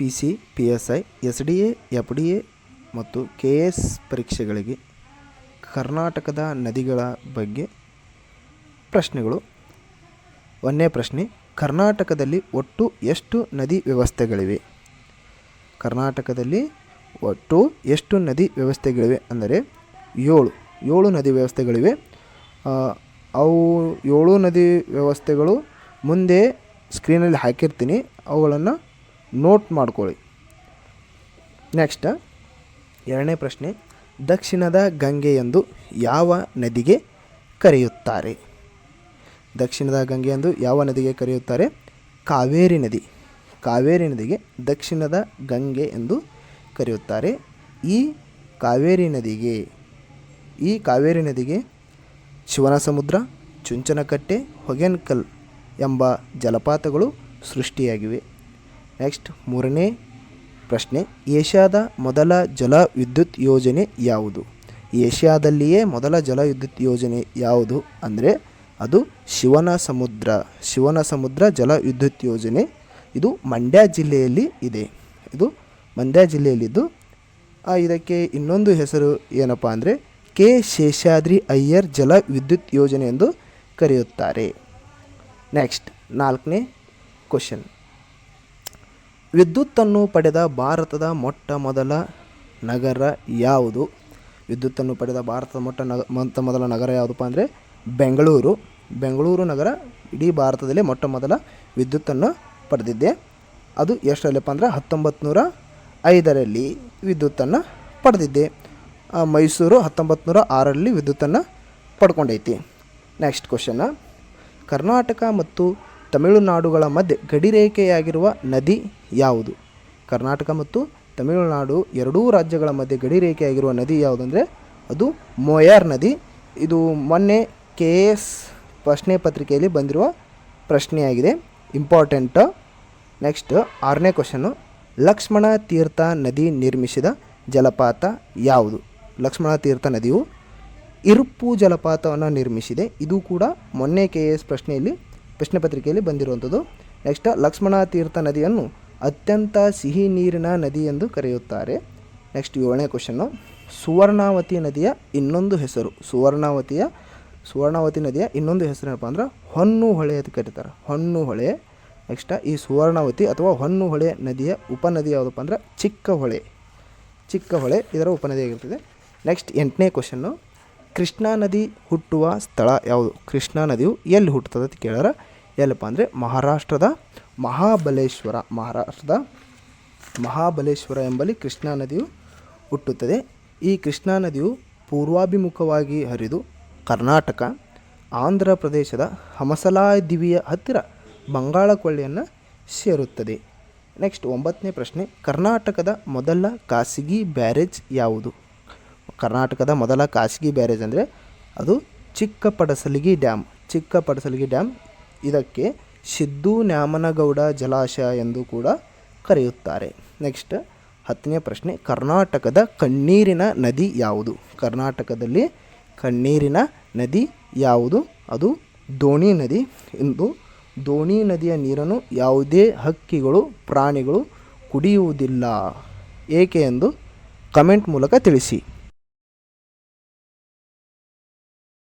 P C, P S I, S D A, F D A ಮತ್ತು K S ಪರೀಕ್ಷೆಗಳಿಗೆ ಕರ್ನಾಟಕದ ನದಿಗಳ ಬಗ್ಗೆ ಪ್ರಶ್ನೆಗಳು. ಒಂದನೇ ಪ್ರಶ್ನೆ, ಕರ್ನಾಟಕದಲ್ಲಿ ಒಟ್ಟು ಎಷ್ಟು ನದಿ ವ್ಯವಸ್ಥೆಗಳಿವೆ? ಕರ್ನಾಟಕದಲ್ಲಿ ಒಟ್ಟು ಎಷ್ಟು ನದಿ ವ್ಯವಸ್ಥೆಗಳಿವೆ ಅಂದರೆ ಏಳು ಏಳು ನದಿ ವ್ಯವಸ್ಥೆಗಳಿವೆ. ಅವು ಏಳು ನದಿ ವ್ಯವಸ್ಥೆಗಳು ಮುಂದೆ ಸ್ಕ್ರೀನಲ್ಲಿ ಹಾಕಿರ್ತೀನಿ. ಅವುಗಳನ್ನು ನೋಟ್ ಮಾಡ್ಕೊಳ್ಳಿ. ನೆಕ್ಸ್ಟ್ ಎರಡನೇ ಪ್ರಶ್ನೆ, ದಕ್ಷಿಣದ ಗಂಗೆ ಎಂದು ಯಾವ ನದಿಗೆ ಕರೆಯುತ್ತಾರೆ? ದಕ್ಷಿಣದ ಗಂಗೆ ಎಂದು ಯಾವ ನದಿಗೆ ಕರೆಯುತ್ತಾರೆ? ಕಾವೇರಿ ನದಿ. ಕಾವೇರಿ ನದಿಗೆ ದಕ್ಷಿಣದ ಗಂಗೆ ಎಂದು ಕರೆಯುತ್ತಾರೆ. ಈ ಕಾವೇರಿ ನದಿಗೆ, ಈ ಕಾವೇರಿ ನದಿಗೆ ಶಿವನ ಸಮುದ್ರ ಚುಂಚನಕಟ್ಟೆ, ಹೊಗೆನ್ಕಲ್ ಎಂಬ ಜಲಪಾತಗಳು ಸೃಷ್ಟಿಯಾಗಿವೆ. ನೆಕ್ಸ್ಟ್ ಮೂರನೇ ಪ್ರಶ್ನೆ, ಏಷ್ಯಾದ ಮೊದಲ ಜಲ ವಿದ್ಯುತ್ ಯೋಜನೆ ಯಾವುದು? ಏಷ್ಯಾದಲ್ಲಿಯೇ ಮೊದಲ ಜಲ ವಿದ್ಯುತ್ ಯೋಜನೆ ಯಾವುದು ಅಂದರೆ ಅದು ಶಿವನ ಸಮುದ್ರ ಶಿವನ ಸಮುದ್ರ ಜಲ ವಿದ್ಯುತ್ ಯೋಜನೆ. ಇದು ಮಂಡ್ಯ ಜಿಲ್ಲೆಯಲ್ಲಿ ಇದೆ. ಇದು ಮಂಡ್ಯ ಜಿಲ್ಲೆಯಲ್ಲಿದ್ದು ಇದಕ್ಕೆ ಇನ್ನೊಂದು ಹೆಸರು ಏನಪ್ಪ ಅಂದರೆ ಕೆ ಶೇಷಾದ್ರಿ ಅಯ್ಯರ್ ಜಲ ವಿದ್ಯುತ್ ಯೋಜನೆ ಎಂದು ಕರೆಯುತ್ತಾರೆ. ನೆಕ್ಸ್ಟ್ ನಾಲ್ಕನೇ ಕ್ವಶನ್. ವಿದ್ಯುತ್ತನ್ನು ಪಡೆದ ಭಾರತದ ಮೊಟ್ಟ ಮೊದಲ ನಗರ ಯಾವುದು? ವಿದ್ಯುತ್ತನ್ನು ಪಡೆದ ಭಾರತದ ಮೊಟ್ಟ ನಗ ಮೊತ್ತ ಮೊದಲ ನಗರ ಯಾವುದಪ್ಪ ಅಂದರೆ ಬೆಂಗಳೂರು. ಬೆಂಗಳೂರು ನಗರ ಇಡೀ ಭಾರತದಲ್ಲಿ ಮೊಟ್ಟ ಮೊದಲ ವಿದ್ಯುತ್ತನ್ನು ಪಡೆದಿದ್ದೆ. ಅದು ಎಷ್ಟರಲ್ಲಪ್ಪ ಅಂದರೆ ಹತ್ತೊಂಬತ್ತು ನೂರ ಐದರಲ್ಲಿ ವಿದ್ಯುತ್ತನ್ನು ಪಡೆದಿದ್ದೆ. ಮೈಸೂರು ಹತ್ತೊಂಬತ್ತು ನೂರ ಆರರಲ್ಲಿ ವಿದ್ಯುತ್ತನ್ನು ಪಡ್ಕೊಂಡೈತಿ. ನೆಕ್ಸ್ಟ್ ಕ್ವಶನ್ನ ಕರ್ನಾಟಕ ಮತ್ತು ತಮಿಳುನಾಡುಗಳ ಮಧ್ಯೆ ಗಡಿರೇಖೆಯಾಗಿರುವ ನದಿ ಯಾವುದು? ಕರ್ನಾಟಕ ಮತ್ತು ತಮಿಳುನಾಡು ಎರಡೂ ರಾಜ್ಯಗಳ ಮಧ್ಯೆ ಗಡಿರೇಖೆಯಾಗಿರುವ ನದಿ ಯಾವುದಂದರೆ ಅದು ಮೊಯಾರ್ ನದಿ. ಇದು ಮೊನ್ನೆ ಕೆ ಎಸ್ ಪ್ರಶ್ನೆ ಪತ್ರಿಕೆಯಲ್ಲಿ ಬಂದಿರುವ ಪ್ರಶ್ನೆಯಾಗಿದೆ. ಇಂಪಾರ್ಟೆಂಟ್. ನೆಕ್ಸ್ಟ್ ಆರನೇ ಕ್ವಶನ್ನು. ಲಕ್ಷ್ಮಣ ತೀರ್ಥ ನದಿ ನಿರ್ಮಿಸಿದ ಜಲಪಾತ ಯಾವುದು? ಲಕ್ಷ್ಮಣ ತೀರ್ಥ ನದಿಯು ಇರುಪ್ಪು ಜಲಪಾತವನ್ನು ನಿರ್ಮಿಸಿದೆ. ಇದು ಕೂಡ ಮೊನ್ನೆ ಕೆ ಎಸ್ ಪ್ರಶ್ನೆಯಲ್ಲಿ ಪ್ರಶ್ನೆ ಪತ್ರಿಕೆಯಲ್ಲಿ ಬಂದಿರುವಂಥದ್ದು. ನೆಕ್ಸ್ಟ್, ಲಕ್ಷ್ಮಣ ತೀರ್ಥ ನದಿಯನ್ನು ಅತ್ಯಂತ ಸಿಹಿ ನೀರಿನ ನದಿ ಎಂದು ಕರೆಯುತ್ತಾರೆ. ನೆಕ್ಸ್ಟ್, ಏಳನೇ ಕ್ವಶನ್ನು. ಸುವರ್ಣಾವತಿ ನದಿಯ ಇನ್ನೊಂದು ಹೆಸರು. ಸುವರ್ಣಾವತಿಯ, ಸುವರ್ಣಾವತಿ ನದಿಯ ಇನ್ನೊಂದು ಹೆಸರು ಏನಪ್ಪ ಅಂದ್ರೆ ಹೊನ್ನು ಹೊಳೆ ಅಂತ ಕರೀತಾರೆ. ಹೊನ್ನು ಹೊಳೆ. ನೆಕ್ಸ್ಟ್, ಈ ಸುವರ್ಣಾವತಿ ಅಥವಾ ಹೊನ್ನು ಹೊಳೆ ನದಿಯ ಉಪನದಿ ಯಾವುದಪ್ಪ ಅಂದ್ರೆ ಚಿಕ್ಕ ಹೊಳೆ. ಚಿಕ್ಕ ಹೊಳೆ ಇದರ ಉಪನದಿಯಾಗಿರ್ತದೆ ನೆಕ್ಸ್ಟ್, ಎಂಟನೇ ಕ್ವಶನ್ನು. ಕೃಷ್ಣಾ ನದಿ ಹುಟ್ಟುವ ಸ್ಥಳ ಯಾವುದು? ಕೃಷ್ಣಾ ನದಿಯು ಎಲ್ಲಿ ಹುಟ್ಟುತ್ತದೆ ಅಂತ ಕೇಳ್ಯಾರ? ಎಲ್ಲಪ್ಪ ಅಂದರೆ ಮಹಾರಾಷ್ಟ್ರದ ಮಹಾಬಲೇಶ್ವರ ಮಹಾರಾಷ್ಟ್ರದ ಮಹಾಬಲೇಶ್ವರ ಎಂಬಲ್ಲಿ ಕೃಷ್ಣಾ ನದಿಯು ಹುಟ್ಟುತ್ತದೆ. ಈ ಕೃಷ್ಣಾ ನದಿಯು ಪೂರ್ವಾಭಿಮುಖವಾಗಿ ಹರಿದು ಕರ್ನಾಟಕ, ಆಂಧ್ರ ಪ್ರದೇಶದ ಹಮಸಲಾದಿವಿಯ ಹತ್ತಿರ ಬಂಗಾಳ ಕೊಳ್ಳಿಯನ್ನು ಸೇರುತ್ತದೆ. ನೆಕ್ಸ್ಟ್ ಒಂಬತ್ತನೇ ಪ್ರಶ್ನೆ, ಕರ್ನಾಟಕದ ಮೊದಲ ಖಾಸಗಿ ಬ್ಯಾರೇಜ್ ಯಾವುದು? ಕರ್ನಾಟಕದ ಮೊದಲ ಖಾಸಗಿ ಬ್ಯಾರೇಜ್ ಅಂದರೆ ಅದು ಚಿಕ್ಕಪಡಸಲಿಗಿ ಡ್ಯಾಮ್ ಚಿಕ್ಕಪಡಸಲಿಗಿ ಡ್ಯಾಮ್ ಇದಕ್ಕೆ ಸಿದ್ದು ನ್ಯಾಮನಗೌಡ ಜಲಾಶಯ ಎಂದು ಕೂಡ ಕರೆಯುತ್ತಾರೆ. ನೆಕ್ಸ್ಟ್ ಹತ್ತನೇ ಪ್ರಶ್ನೆ, ಕರ್ನಾಟಕದ ಕಣ್ಣೀರಿನ ನದಿ ಯಾವುದು? ಕರ್ನಾಟಕದಲ್ಲಿ ಕಣ್ಣೀರಿನ ನದಿ ಯಾವುದು? ಅದು ದೋಣಿ ನದಿ. ಎಂದು ದೋಣಿ ನದಿಯ ನೀರನ್ನು ಯಾವುದೇ ಹಕ್ಕಿಗಳು, ಪ್ರಾಣಿಗಳು ಕುಡಿಯುವುದಿಲ್ಲ. ಏಕೆ ಎಂದು ಕಮೆಂಟ್ ಮೂಲಕ ತಿಳಿಸಿ.